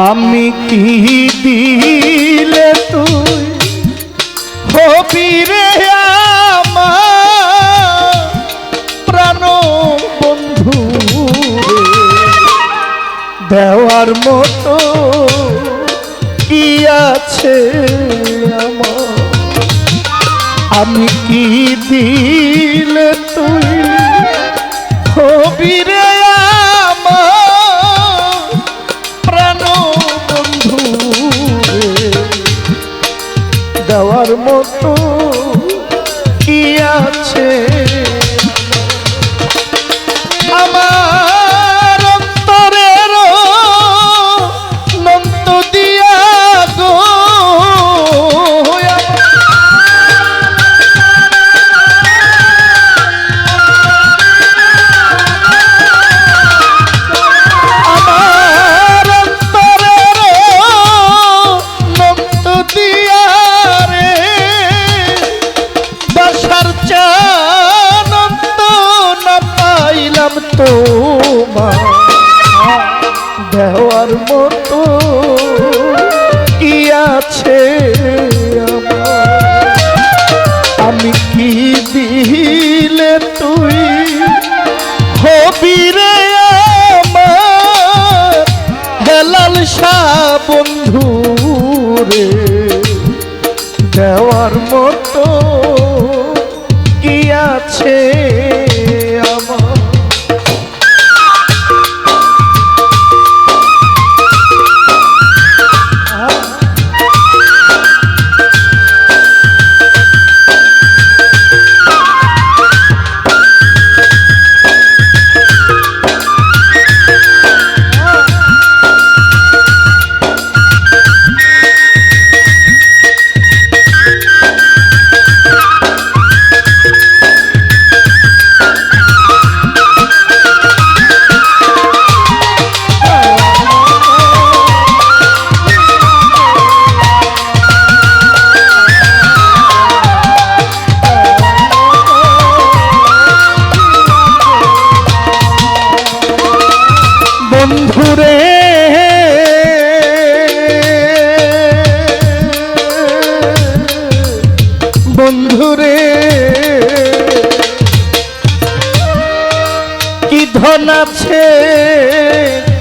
আমি কি দিলে তুই? হবি রে আমার প্রাণ বন্ধু দেওয়ার মতো কি আছে আমি কি দিলে তুই? outro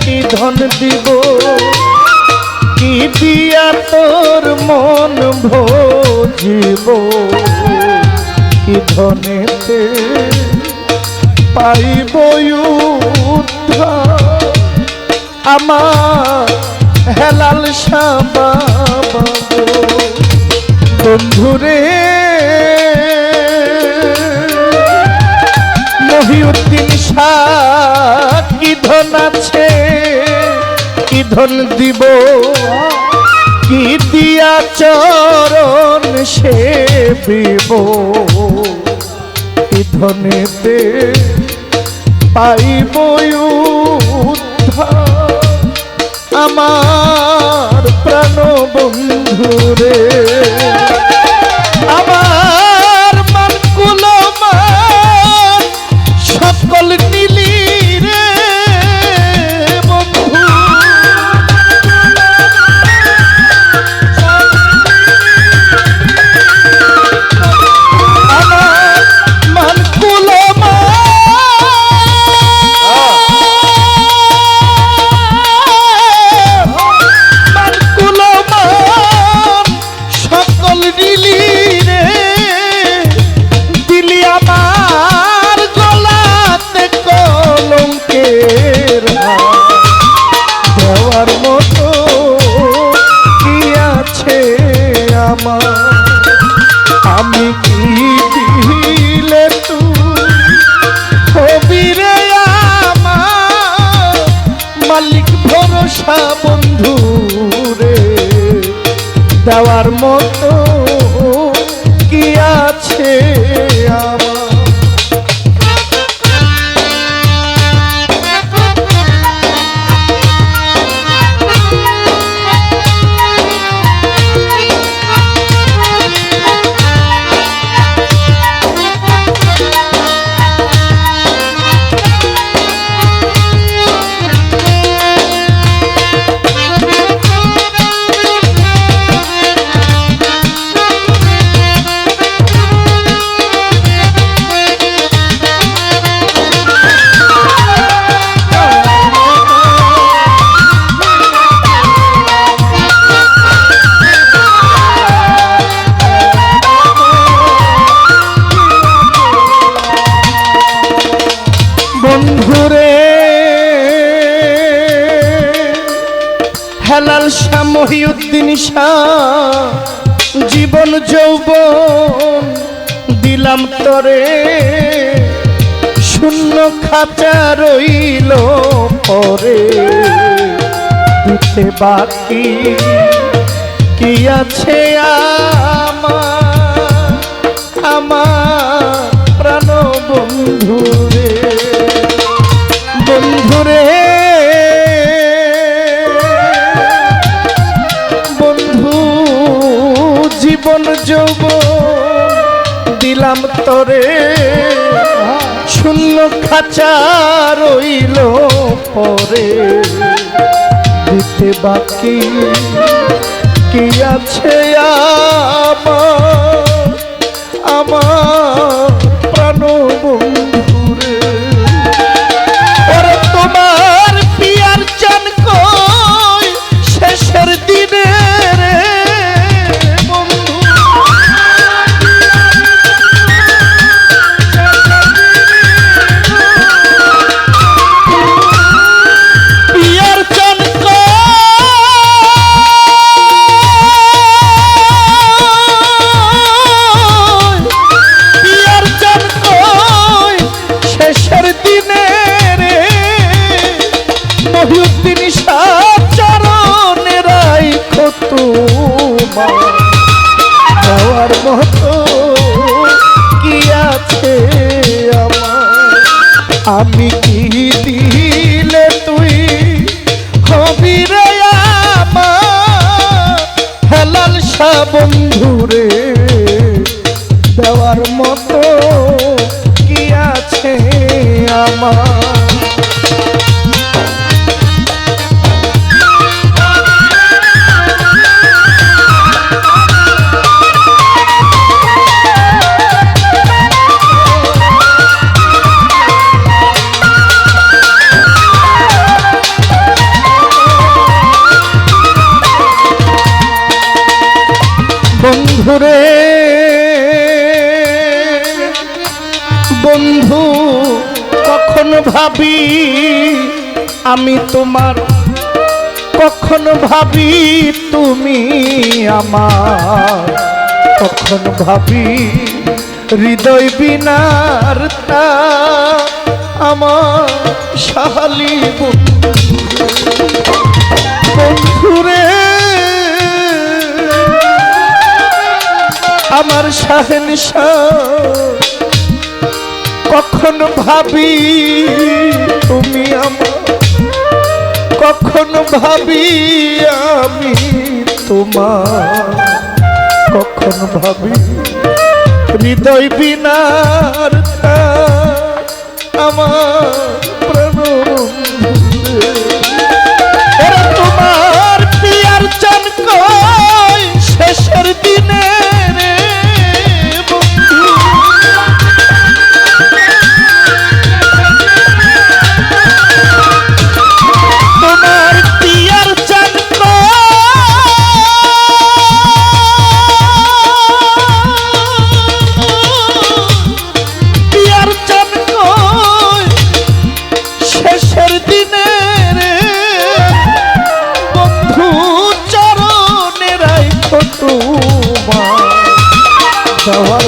কি ধন দিব? কি দিয়া তোর মন ভোজিব? কি ধনেতে পাইব আমার হেলাল শ্যামা ধন দিব। কি দিয়া চরণ সেবিব কি ধনেতে পাইব আমার প্রাণ বন্ধুরে দেওয়ার মতো বন্ধুরে। হেলাল শাহ মহিউদ্দিন জীবন যৌবন দিলাম তরে। শূন্য খাঁচা রইল পরে। দিতে বাকি কি আছে আমার? আমার প্রাণ বন্ধু যৌব দিলাম তরে। শূন্য খাঁচা রইল পরে। দিতে বাকি কি আছে আমার? আমার আমি কি দিলে তুই হবি রে হেলাল শাহ বন্ধুরে দেওয়ার মতো কি আছে আমার? বন্ধুরে বন্ধু, কখন ভাবি আমি তোমার? কখন ভাবি তুমি আমার? কখন ভাবি হৃদয় বিনার তা আমার সাহালি বন্ধুরে আমার শাহেন কখন ভাবি তুমি আমার? কখন ভাবি আমি তোমার? কখন ভাবি হৃদয় বিনার আমার?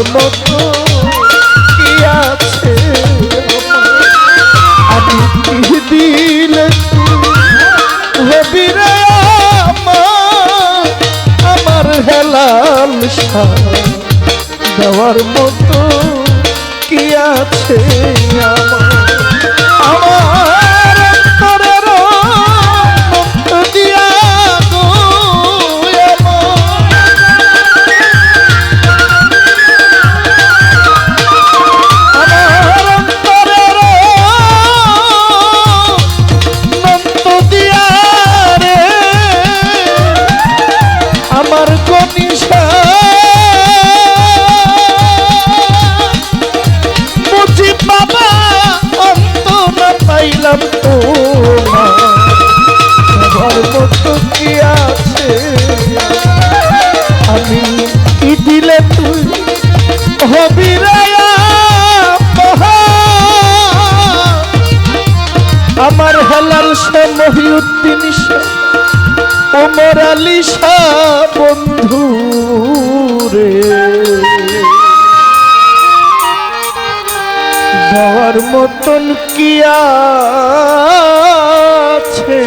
মতো কি আছে? আমি কি দিলে হবি আমার হেলাল দেওয়ার মতো কি আছে আমার? মোরালিসা বন্ধু রে যাওয়ার মতন কি আছে?